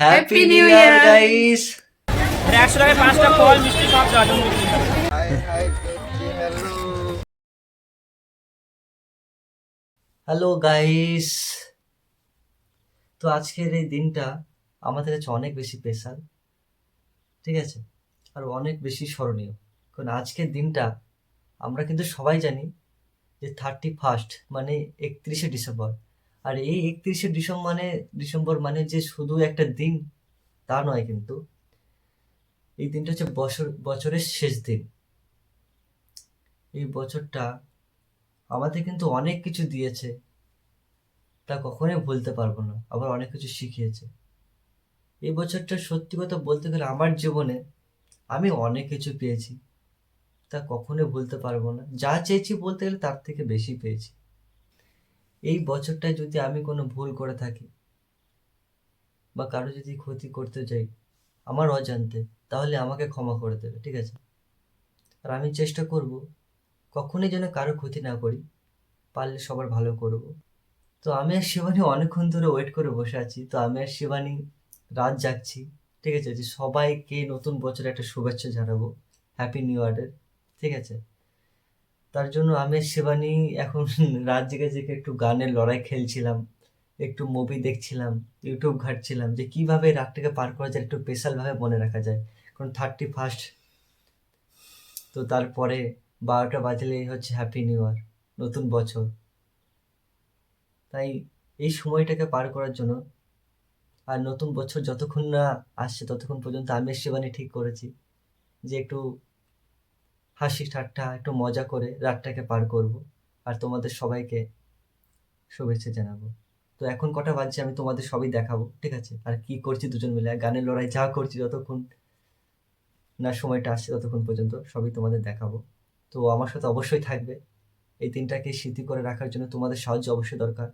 Happy new year guys আর একশো টাকায় পাঁচটা ফল মিষ্টি সব দেওয়া জন্মদিন হ্যালো গাইস তো আজকের এই দিনটা আমাদের কাছে অনেক বেশি স্পেশাল ঠিক আছে? আর অনেক বেশি স্মরণীয়। কারণ আজকের দিনটা আমরা কিন্তু সবাই জানি যে থার্টি ফার্স্ট মানে একত্রিশে ডিসেম্বর আর এই একত্রিশে ডিসেম্বর মানে ডিসেম্বর মানে যে শুধু একটা দিন, তা নয় কিন্তু। এই দিনটা হচ্ছে বছর, বছরের শেষ দিন। এই বছরটা আমাদের কিন্তু অনেক কিছু দিয়েছে, তা কখনোই ভুলতে পারব না। আবার অনেক কিছু শিখিয়েছে। এই বছরটা সত্যি কথা বলতে গেলে আমার জীবনে আমি অনেক কিছু পেয়েছি, তা কখনোই ভুলতে পারব না। যা চেয়েছি বলতে গেলে তার থেকে বেশি পেয়েছি। এই বছরটায় যদি আমি কোনো ভুল করে থাকি বা কারও যদি ক্ষতি করতে যাই আমার অজান্তে, তাহলে আমাকে ক্ষমা করে দেবে, ঠিক আছে? আর আমি চেষ্টা করব কখনোই যেন কারও ক্ষতি না করি, পারলে সবার ভালো করব। তো আমি আর শিবানী অনেকক্ষণ ধরে ওয়েট করে বসে আছি। তো আমি আর শিবানী রাত জাগছি, ঠিক আছে? যে সবাইকে নতুন বছরে একটা শুভেচ্ছা জানাব। হ্যাপি নিউ ইয়ারের ঠিক আছে? তার জন্য আমি শিবানী এখন রাত জেগে জেগে একটু গানের লড়াই খেলছিলাম, একটু মুভি দেখছিলাম ইউটিউব ঘাটছিলাম যে কীভাবে রাতটাকে পার করা যায়, একটু স্পেশালভাবে মনে রাখা যায়। কারণ থার্টি ফার্স্ট তো তারপরে বারোটা বাজলেই হচ্ছে হ্যাপি নিউ ইয়ার নতুন বছর। তাই এই সময়টাকে পার করার জন্য আর নতুন বছর যতক্ষণ না আসছে ততক্ষণ পর্যন্ত আমি শিবানী ঠিক করেছি যে একটু হাসি ঠাট্টা, একটু মজা করে রাতটাকে পার করব। আর তোমাদের সবাইকে শুভেচ্ছা জানাব। তো এখন কটা বাজছে, আমি তোমাদের সবই দেখাবো, ঠিক আছে? আর কি করছি দুজন মিলে? গানের লড়াই যা করছি যতক্ষণ না সময়টা আসছে ততক্ষণ পর্যন্ত সবই তোমাদের দেখাবো। তো আমার সাথে অবশ্যই থাকবে। এই দিনটাকে স্মৃতি করে রাখার জন্য তোমাদের সাহায্য অবশ্যই দরকার।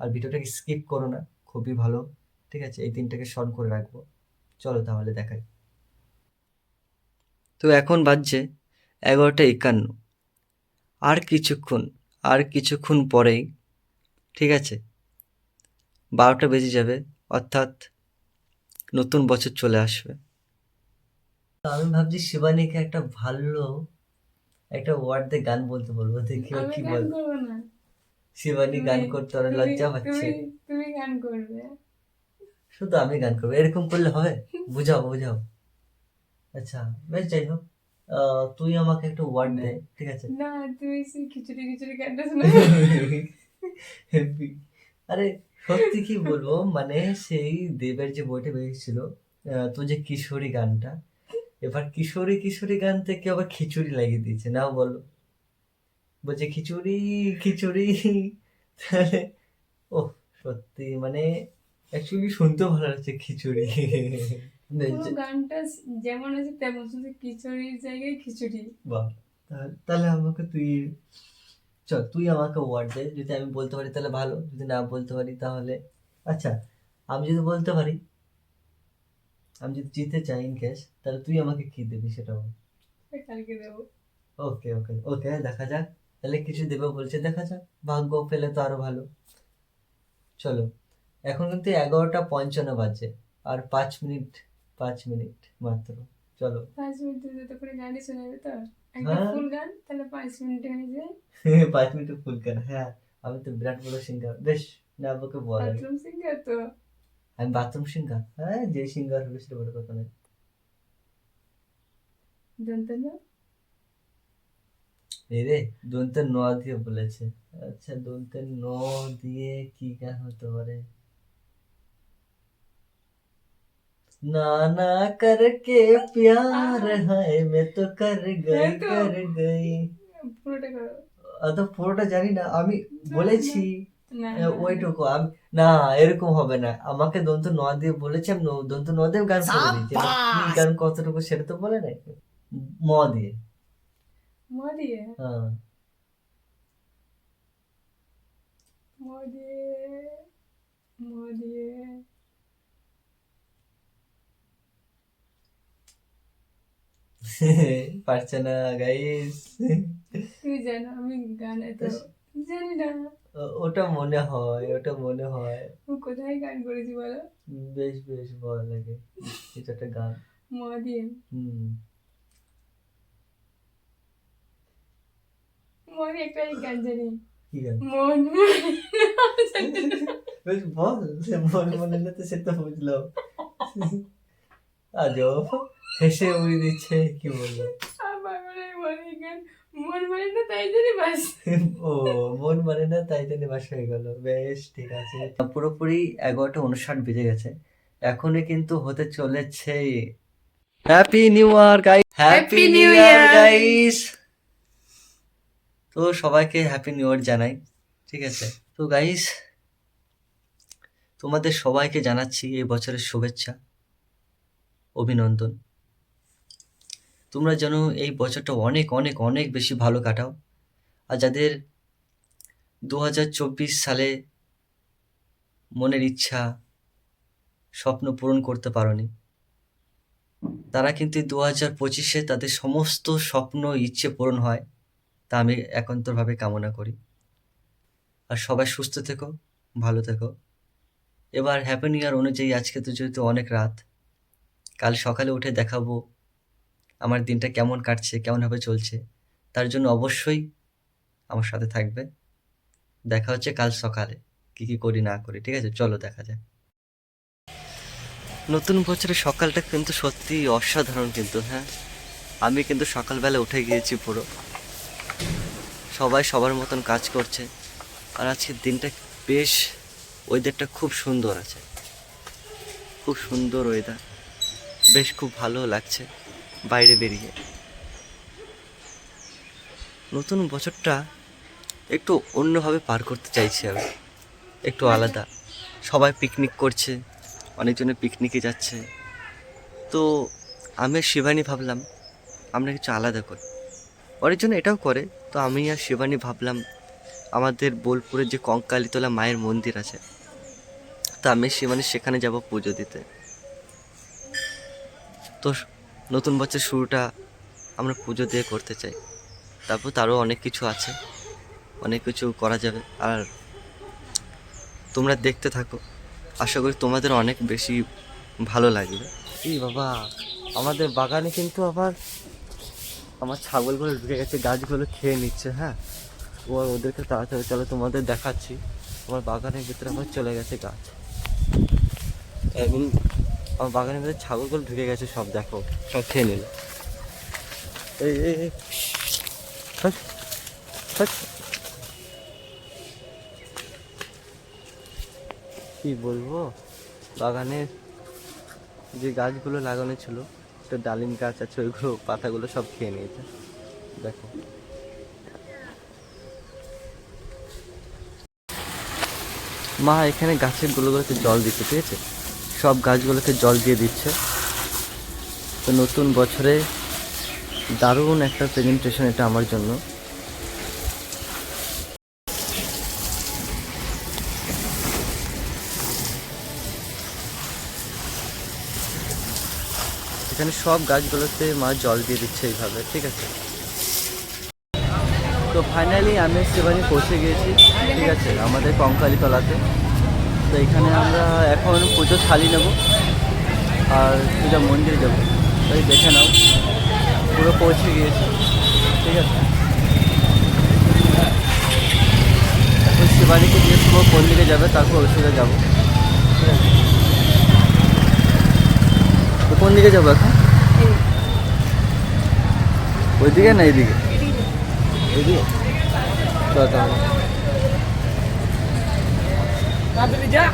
আর ভিডিওটাকে স্কিপ করো না, খুবই ভালো, ঠিক আছে? এই দিনটাকে স্মরণ করে রাখব। চলো তাহলে দেখাই। তো এখন বাজছে এগারোটা একান্ন। আর কিছুক্ষণ আর কিছুক্ষণ পরেই ঠিক আছে? বারোটা বেজে যাবে অর্থাৎ নতুন বছর চলে আসবে। আমি ভাবছি শিবানীকে একটা ভালো একটা ওয়ার্ড দিয়ে গান বলতে বলব দেখি ও কি বল। শিবানী গান করতে তুমি- লজ্জা পাচ্ছে। তুমি- গান করবে। শুধু আমি গান করব এরকম করলে হবে? বুঝাও বুঝাও। আচ্ছা বেশ যাই হোক। তুই আমাকে একটা ওয়ার্ড দে ঠিক আছে? না তুই সেই খিচুড়ি খিচুড়ি শোনো আরে সত্যি কি বলব মানে সেই দেবের যে বইটা বেরিয়েছিল আহ, তো যে কিশোরী গানটা এবার কিশোরী কিশোরী গান থেকে আবার খিচুড়ি লাগিয়ে দিয়েছে না বলো। বলছে খিচুড়ি খিচুড়ি। তাহলে ও সত্যি মানে অ্যাকচুয়ালি শুনতেও ভালো লাগছে খিচুড়ি। গানটা যেমন আছে তেমন শুধু খিচুড়ির জায়গায় খিচুড়ি। বাহ তাহলে আমাকে তুই চল তুই আমাকে ওয়ার্ড দে। যদি আমি বলতে পারি তাহলে ভালো। যদি না বলতে পারি তাহলে আচ্ছা আমি যদি বলতে পারি আমি যদি জিতে চাই ইন কেস তাহলে তুই আমাকে কি দিবি সেটা বল। কালকে দেবো। ওকে ওকে ওকে দেখা যাক। তাহলে কিছু দেবে বলছে দেখা যাক। ভাগ্য পেলে তো আরও ভালো। চলো এখন কিন্তু এগারোটা পঞ্চান্ন বাজে আর পাঁচ মিনিট পাঁচ মিনিট মাত্র। চলো। পাঁচ মিনিট যত করে গানই শোনাবে তো একটা হ্যাঁ। ফুল গান তাহলে পাঁচ মিনিট হয়ে যায়। পাঁচ মিনিট ফুল কেন হ্যাঁ। আমি তো বিরাট বড় সিঙ্গার বেশ না আমাকে বল বাথরুম সিঙ্গার তো? আমি বাথরুম সিঙ্গার হ্যাঁ যে সিঙ্গার হবে সেটা বড় কথা নয়। জানতে না এই রে দন্তের ন দিয়ে বলেছে। আচ্ছা দন্তের ন দিয়ে কি গান হতে পারে? ना ना करके प्यार है मैं तो कर गई मैं तो- कर गई পুরোটা করো অত পুরোটা জানি না আমি বলেছি না আহ, ওইটুকু আমি না এরকম হবে না আমাকে দন্ত ন দিয়ে বলেছে আমি ন- দন্ত ন দিয়ে গান করে দিয়েছি এবার কি গান কতটুকু সেটা তো বলে নাই ম দিয়ে ম দিয়ে হ্যাঁ ম দিয়ে ম দিয়ে পারছে না গাইস জানো আমি গান এত জানি না। ওটা মনে হয় ওটা মনে হয়। কোথায় গান করেছি বলো? বেশ বেশ ভালো লাগে এটা একটা গান। হুম। মনে একটা গান জানি। কি গান? মন বেশ বল। মনে মনে না তো সে তো বুঝলাম আজও হেসে উড়ি দিচ্ছে কি বলব? মনে মনে না তাই জানি বাস। ও মন মানে না তাই জন্য বাস হয়ে গেল। বেশ ঠিক আছে। পুরোপুরি এগারোটা উনষাট বেজে গেছে। এখনই কিন্তু হতে চলেছে। Happy new year guys happy new year guys তো সবাইকে হ্যাপি নিউ ইয়ার জানাই ঠিক আছে? তো গাইস তোমাদের সবাইকে জানাচ্ছি এই বছরের শুভেচ্ছা অভিনন্দন। তোমরা যেন এই বছরটা অনেক অনেক অনেক বেশি ভালো কাটাও। আর যাদের দু হাজার চব্বিশ সালে মনের ইচ্ছা, স্বপ্ন পূরণ করতে পারোনি, তারা কিন্তু দু হাজার পঁচিশে তাদের সমস্ত স্বপ্ন, ইচ্ছে পূরণ হয়, তা আমি একান্তভাবে কামনা করি। আর সবাই সুস্থ থেকো, ভালো থেকো। এবার হ্যাপি নিউ ইয়ার অনুযায়ী আজকে তো যেহেতু অনেক রাত, কাল সকালে উঠে দেখাবো আমার দিনটা কেমন কাটছে, কেমনভাবে চলছে, তার জন্য অবশ্যই আমার সাথে থাকবে। দেখা হচ্ছে কাল সকালে, কি কি করি না করি, ঠিক আছে? চলো দেখা যাক। নতুন বছরের সকালটা কিন্তু সত্যি অসাধারণ কিন্তু হ্যাঁ? আমি কিন্তু সকালবেলা উঠে গিয়েছি পুরো। সবাই সবার মতন কাজ করছে, আর আজকের দিনটা বেশ ওয়েদারটা খুব সুন্দর আছে। খুব সুন্দর ওয়েদার বেশ খুব ভালো লাগছে। বাইরে বেরিয়ে। নতুন বছরটা একটু অন্যভাবে পার করতে চাইছি আমি। একটু আলাদা। সবাই পিকনিক করছে, অনেকজনে পিকনিকে যাচ্ছে। তো আমি আর শিবানী ভাবলাম, আমরা কিছু আলাদা করি। অনেকজন এটাও করে, তো আমি আর শিবানী ভাবলাম, আমাদের বোলপুরের যে কঙ্কালীতলা মায়ের মন্দির আছে, তো আমি শিবানী সেখানে যাব পুজো দিতে। তো নতুন বছর শুরুটা আমরা পুজো দিয়ে করতে চাই। তারপর তারও অনেক কিছু আছে। অনেক কিছু করা যাবে। আর তোমরা দেখতে থাকো। আশা করি তোমাদের অনেক বেশি ভালো লাগবে। এই বাবা আমাদের বাগানে কিন্তু আবার আমার ছাগলগুলো ঢুকে গেছে গাছগুলো খেয়ে নিচ্ছে হ্যাঁ? ও ওদেরকে তাড়াতাড়ি চলো তোমাদের দেখাচ্ছি। আমার বাগানের ভিতরে আবার চলে গেছে গাছ। এখন আমার বাগানের ভিতরে ছাগলগুলো ঢুকে গেছে সব, দেখো, সব খেয়ে নিল। এই। কি বলব? বাগানে যে গাছগুলো লাগানো ছিল, একটা ডালিম গাছ আছে, ওইগুলো, পাতাগুলো সব খেয়ে নিয়েছে। দেখো। মা, এখানে গাছের গুলোগুলোতে জল দিতে আছে? সব গাছগুলোতে জল দিয়ে দিচ্ছে। তো নতুন বছরে দারুণ একটা প্রেজেন্টেশন এটা আমার জন্য। এখানে সব গাছগুলোতে মা জল দিয়ে দিচ্ছে এইভাবে, ঠিক আছে? তো ফাইনালি আমি সেবানি পৌঁছে গিয়েছি, ঠিক আছে? আমাদের কঙ্কালী তলাতে তো এখানে আমরা এখন পুজো থালি নেব আর পূজা মন্দির যাব তাই দেখে নাও পুরো পৌঁছে গিয়েছি ঠিক আছে? এখন শিবানীকে জিজ্ঞেস করব কোন দিকে যাবে তারপর ওই যাব ঠিক আছে? তো কোন দিকে যাব এখন? ওইদিকে না এইদিকে। এইদিকে? চল তাহলে। এটা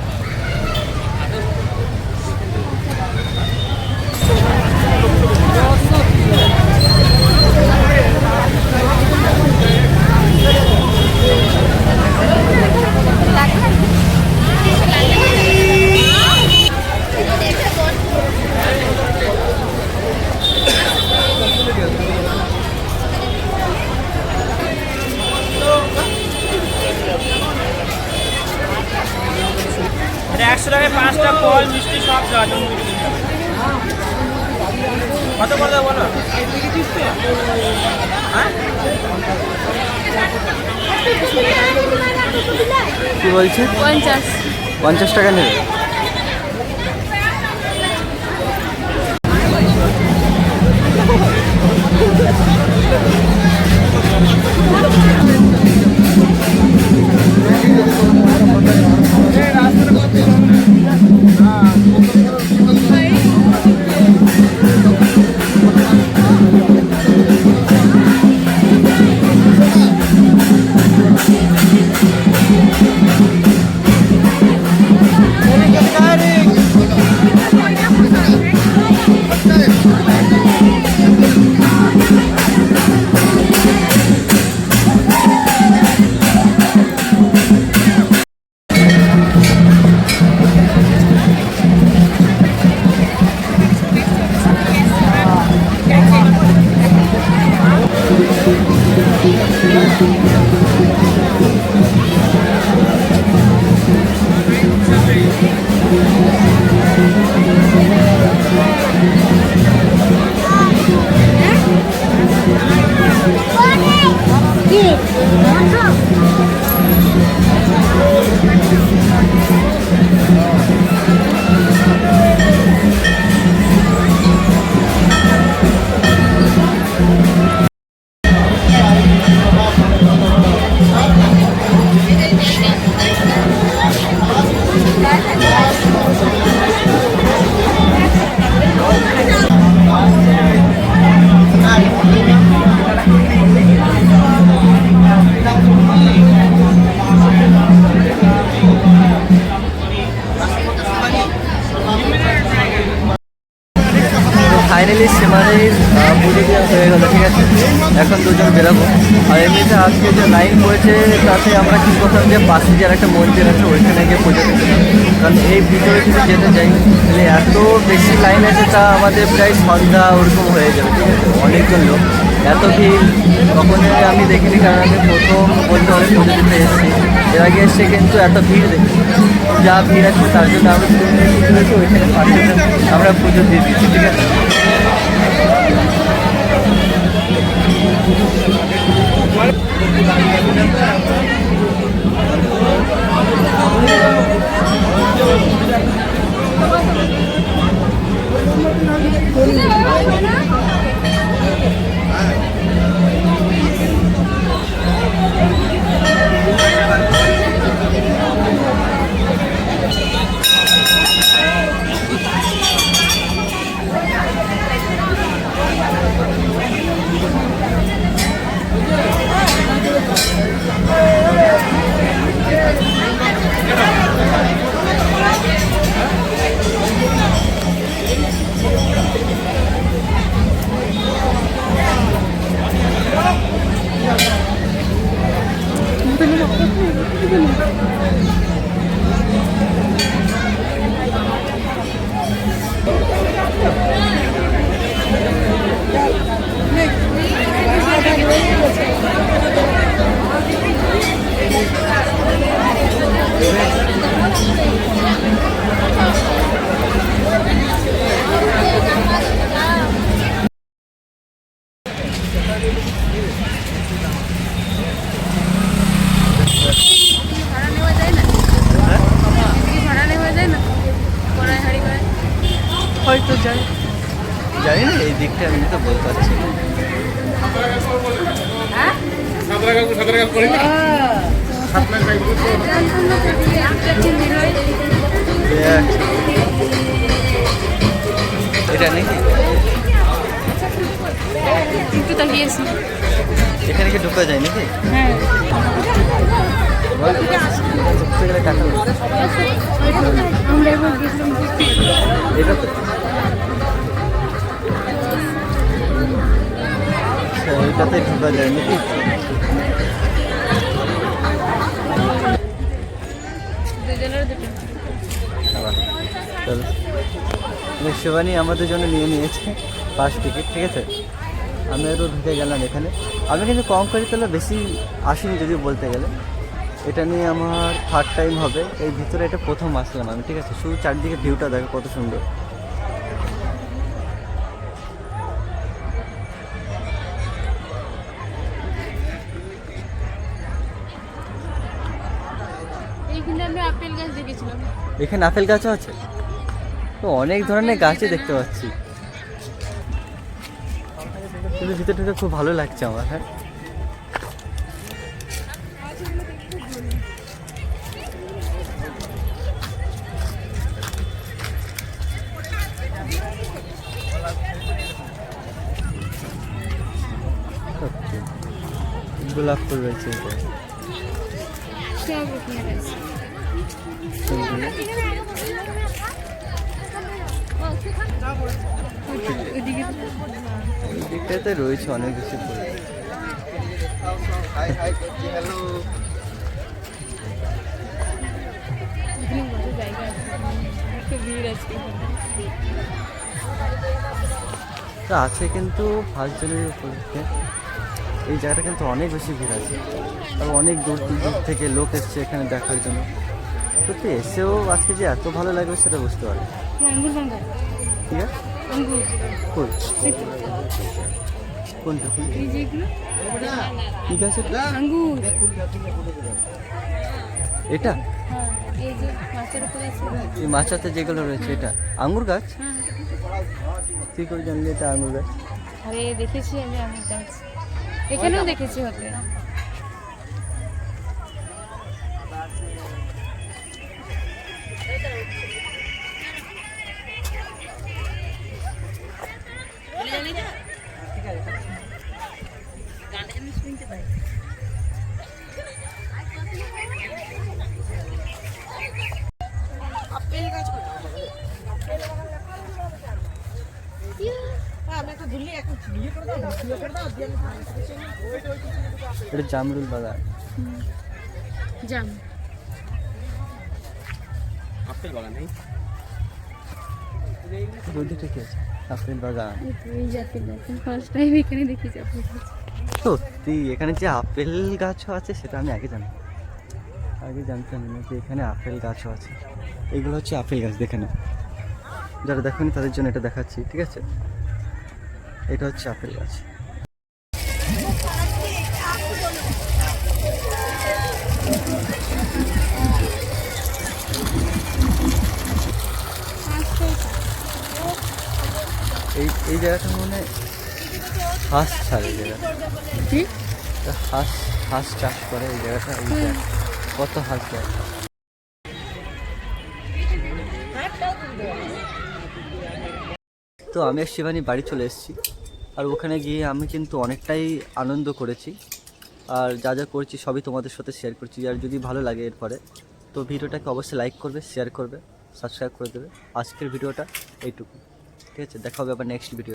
একশো ফল মিষ্টি সব। কত করে বলো? হ্যাঁ? কি বলছে? পঞ্চাশ। পঞ্চাশ টাকা নেবে? ফাইনালি দুজন বেরোবো। আর এমনিতে আজকে যে লাইন হয়েছে, তাতে আমরা কি করতাম যে পাশে যে একটা মন্দির আছে, ওইখানে গিয়ে পুজো দিতে কারণ এই ভিতরে যদি যেতে যাই তাহলে এত বেশি লাইন আছে, তা আমাদের প্রায় সন্ধ্যা ওরকম হয়ে যাবে। ঠিক আছে অনেকজন লোক। এত ভিড় কখনো আমি দেখিনি, কারণ আমি প্রথম বলতে হবে পুজো দিতে এসেছি। এর আগে এসে কিন্তু এত ভিড় দেখি। যা ভিড় আছে, তার জন্য দিয়েছি ওইখানে আমরা পুজো দিয়ে দিচ্ছি ঠিক আছে? Thank you. এখানে কি ঢোকা যায় নাকি? হ্যাঁ। আচ্ছা, ঢোকা যায় নাকি? চলো। শিবানী আমাদের জন্য নিয়ে নিয়েছে পাঁচ টিকিট ঠিক আছে? আমি আরও ঢুকে গেলাম এখানে। আমি কিন্তু কম করে তাহলে বেশি আসিনি যদি বলতে গেলে। এটা নিয়ে আমার থার্ড টাইম হবে। এই ভিতরে এটা প্রথম আসলাম আমি ঠিক আছে? শুধু চারদিকে ভিউটা দেখো কত সুন্দর। এখানে আপেল গাছও আছে? তো অনেক ধরনের গাছই দেখতে পাচ্ছি। কিন্তু ভিতরে ঢুকে খুব ভালো লাগছে আমার হ্যাঁ। গোলাপ ফুল রয়েছে এখানে। সব রকমের আছে ফুলগুলো। ওইদিকে এই দিকটাতে রয়েছে অনেক কিছু আছে কিন্তু ফার্স্ট জানুয়ারি উপলক্ষে এই জায়গাটা কিন্তু অনেক বেশি ভিড় আছে। আর অনেক দূর দূর দূর থেকে লোক এসছে এখানে দেখার জন্য। সত্যি এসেও আজকে যে এত ভালো লাগবে সেটা বুঝতে পারি আছে আঙ্গুর তো, কোনটা? কোন ঠিক আছে আঙ্গুর এটা? হ্যাঁ এই মাছাতে যেগুলো রয়েছে এটা। আঙ্গুর গাছ? হ্যাঁ কী করে জানলি এটা আঙ্গুর গাছ? আরে দেখেছি আমি আঙ্গুর গাছ। এখানেও দেখেছি হতে এটা জামরুল বাগান জাম। আপেল বাগান নেই? কি আছে? আপেল বাগান। এই ফার্স্ট টাইম এখানে দেখেছি আপেল সত্যি, এখানে যে আপেল গাছও আছে, সেটা আমি আগে জানি। আগে জানতাম না যে এখানে আপেল গাছও আছে। এগুলো হচ্ছে আপেল গাছ, দেখে নাও। যারা দেখেনি তাদের জন্য এটা দেখাচ্ছি, ঠিক আছে? এটা হচ্ছে আপেল গাছ। এই এই জায়গাটা মনে হাঁস ছাড়ে এই জায়গাটা। কি? হাঁস হাঁস চাষ করে এই জায়গাটা কত হাঁস যায় তো আমি আর শিবানী বাড়ি চলে এসেছি। আর ওখানে গিয়ে আমি কিন্তু অনেকটাই আনন্দ করেছি। আর যা যা করছি সবই তোমাদের সাথে শেয়ার করছি। আর যদি ভালো লাগে এরপরে তো ভিডিওটাকে অবশ্যই লাইক করবে শেয়ার করবে সাবস্ক্রাইব করে দেবে। আজকের ভিডিওটা এইটুকু। ঠিক আছে দেখা হবে আবার নেক্সট ভিডিও